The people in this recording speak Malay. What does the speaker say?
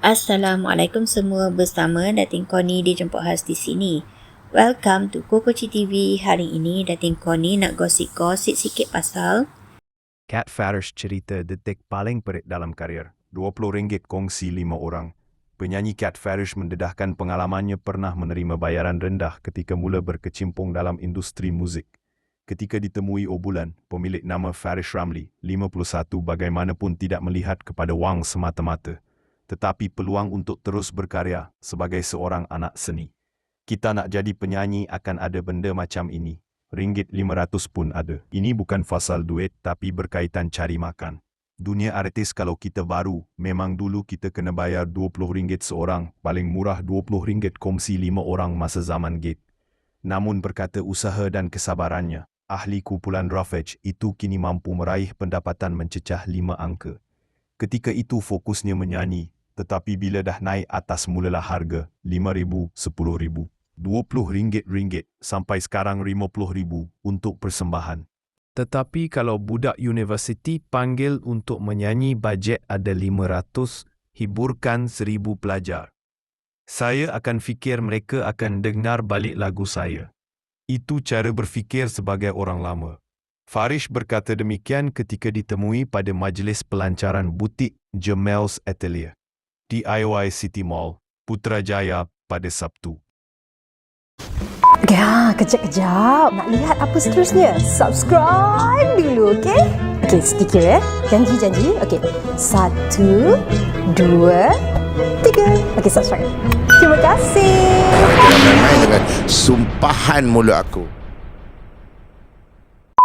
Assalamualaikum semua bersama Datin Koni dijemput khas di sini. Welcome to Kokoci TV. Hari ini Datin Koni nak gosip-gosip sikit pasal Cat Farish cerita detik paling perit dalam karier. RM20 kongsi lima orang. Penyanyi Cat Farish mendedahkan pengalamannya pernah menerima bayaran rendah ketika mula berkecimpung dalam industri muzik. Ketika ditemui Obulan, pemilik nama Farish Ramli, 51 bagaimanapun tidak melihat kepada wang semata-mata, tetapi peluang untuk terus berkarya sebagai seorang anak seni. Kita nak jadi penyanyi akan ada benda macam ini. Ringgit 500 pun ada. Ini bukan fasal duit tapi berkaitan cari makan. Dunia artis kalau kita baru, memang dulu kita kena bayar RM20 seorang, paling murah RM20 kongsi lima orang masa zaman gate. Namun berkata usaha dan kesabarannya, ahli kumpulan Roughage itu kini mampu meraih pendapatan mencecah lima angka. Ketika itu fokusnya menyanyi, tetapi bila dah naik atas mulalah harga RM5,000, RM10,000, RM20 sampai sekarang RM50,000 untuk persembahan. Tetapi kalau budak universiti panggil untuk menyanyi bajet ada 500, hiburkan 1000 pelajar. Saya akan fikir mereka akan dengar balik lagu saya. Itu cara berfikir sebagai orang lama. Farish berkata demikian ketika ditemui pada majlis pelancaran butik Jamel's Atelier di IOI City Mall, Putrajaya pada Sabtu. Ha, kejap-kejap. Nak lihat apa seterusnya? Subscribe dulu, okey? Okey, sedikit ya. Janji-janji. Okey, satu, dua, tiga. Okey, subscribe. Terima kasih. Jangan main dengan sumpahan mulut aku.